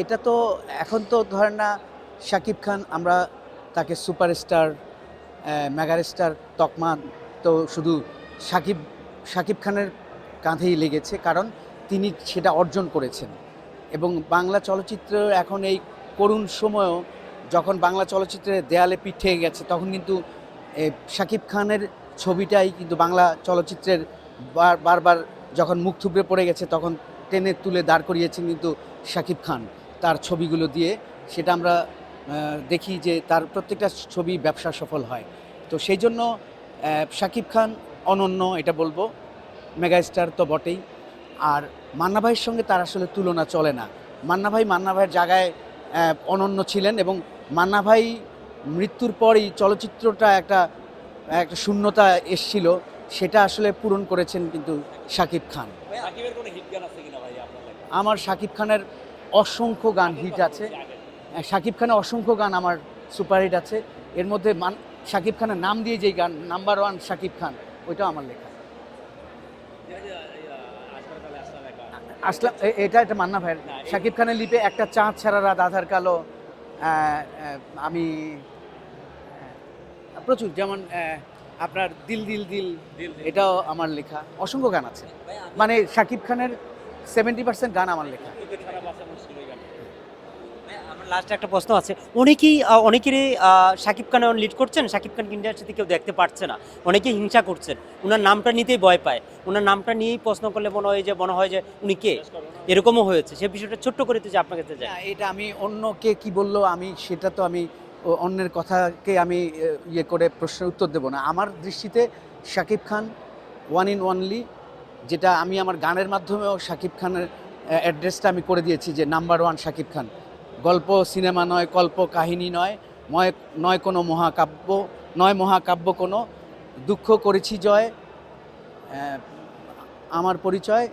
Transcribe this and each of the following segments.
এটা তো এখন তো ধরেন না, শাকিব খান, আমরা তাকে সুপারস্টার মেগাস্টার, তকমা, তো শুধু শাকিব শাকিব খানের কাঁধেই লেগেছে, কারণ তিনি সেটা অর্জন করেছেন। এবং বাংলা চলচ্চিত্র এখন এই করুণ সময়ও যখন বাংলা চলচ্চিত্রের দেয়ালে পিঠে গেছে, তখন কিন্তু শাকিব খানের ছবিটাই কিন্তু বাংলা চলচ্চিত্রের বার- বারবার যখন মুখ থুবড়ে পড়ে গেছে, তখন টেনে তুলে দাঁড় করিয়েছেন কিন্তু শাকিব খান তার ছবিগুলো দিয়ে। সেটা আমরা দেখি যে তার প্রত্যেকটা ছবি ব্যবসা সফল হয়। তো সেই জন্য শাকিব খান অনন্য এটা বলব। মেগাস্টার তো বটেই। আর মান্না ভাইয়ের সঙ্গে তার আসলে তুলনা চলে না। মান্না ভাই মান্না ভাইয়ের জায়গায় অনন্য ছিলেন এবং মান্না ভাই মৃত্যুর পরই চলচ্চিত্রটা একটা একটা শূন্যতা এসছিল। সেটা আসলে পূরণ করেছেন কিন্তু শাকিব খান? আমার শাকিব খানের অসংখ্য গান হিট আছে। শাকিব খানের অসংখ্য গান আমার সুপারহিট আছে। এর মধ্যে মান শাকিব খানের নাম দিয়ে যেই গান, নাম্বার ওয়ান শাকিব খান, ওইটাও আমার লেখা। আসলাম এটা এটা মান্না ভাইয়ের। শাকিব খানের লিপে একটা চাঁদ ছাড়া রাত আধার কালো আমি প্রচুর যেমন আপনার দিল দিল দিল। এটাও আমার লেখা। অসংখ্য গান আছে। মানে শাকিব খানের সেভেন্টি পার্সেন্ট গান আমার লেখা। আমার লাস্ট একটা প্রশ্ন আছে। অনেকেই অনেকেরই শাকিব খান লিড করছেন। শাকিব খান ইন্ডাস্ট্রিতে কেউ দেখতে পারছে না। অনেকেই হিংসা করছেন। ওনার নামটা নিতেই ভয় পায়। ওনার নামটা নিয়েই প্রশ্ন করলে মনে হয় যে মনে হয় যে উনি কে? এরকমও হয়েছে। সে বিষয়টা ছোট্ট করে যে আপনার কাছে যায় এটা আমি অন্যকে কি বলল আমি সেটা তো আমি অন্যের কথাকে আমি ইয়ে করে প্রশ্নের উত্তর দেব না। আমার দৃষ্টিতে Shakib Khan one in only যেটা আমি আমার গানের মাধ্যমেও শাকিব খানের অ্যাড্রেসটা আমি করে দিয়েছি যে নাম্বার ওয়ান শাকিব খান। গল্প সিনেমা নয়, কল্প কাহিনী নয়, ময়, নয় কোনো মহাকাব্য, নয় মহাকাব্য কোনো। দুঃখ করেছি জয় আমার পরিচয়,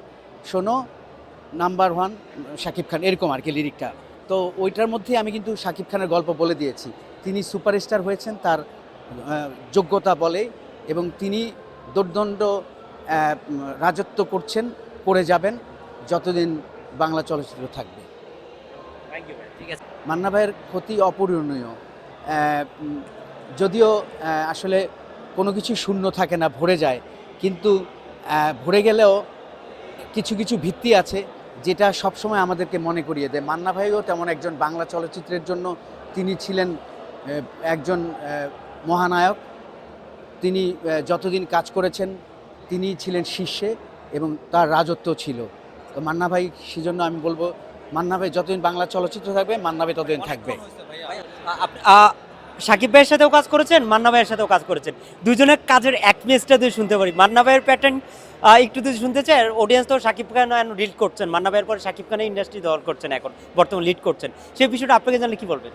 শোনো নাম্বার ওয়ান শাকিব খান, এরকম আর কি লিরিকটা তো ওইটার মধ্যে আমি কিন্তু শাকিব খানের গল্প বলে দিয়েছি। তিনি সুপারস্টার হয়েছেন তার যোগ্যতা বলে এবং তিনি দুর্দণ্ড রাজত্ব করছেন করে যাবেন যতদিন বাংলা চলচ্চিত্র থাকবে। মান্না ভাইয়ের ক্ষতি অপূরণীয়। যদিও আসলে কোনো কিছু শূন্য থাকে না ভরে যায়। কিন্তু ভরে গেলেও কিছু কিছু ভিত্তি আছে। যেটা সবসময় আমাদেরকে মনে করিয়ে দেয়। মান্না ভাইও তেমন একজন বাংলা চলচ্চিত্রের জন্য তিনি ছিলেন একজন মহানায়ক। তিনি যতদিন কাজ করেছেন, তিনি ছিলেন শীর্ষে এবং তার রাজত্ব ছিল। তো মান্না ভাই, সেজন্য আমি বলব, মান্না ভাই যতদিন বাংলা চলচ্চিত্র থাকবে, মান্না ভাই ততদিন থাকবে। আপ- ভাইয়ের সাথেও কাজ করেছেন, মান্না ভাইয়ের সাথেও কাজ করেছেন। দুজনের কাজের এক পেজটা দিয়ে শুনতে পারি, মান্না ভাইয়ের প্যাটার্ন একটু যদি শুনতে চাই অডিয়েন্স তো শাকিব খান লিড করছেন। মান্না ভাইয়ের পরে শাকিব খানের ইন্ডাস্ট্রি দল করছেন এখন, বর্তমানে লিড করছেন। সেই বিষয়টা আপনাকে জানলে কি বলবেন?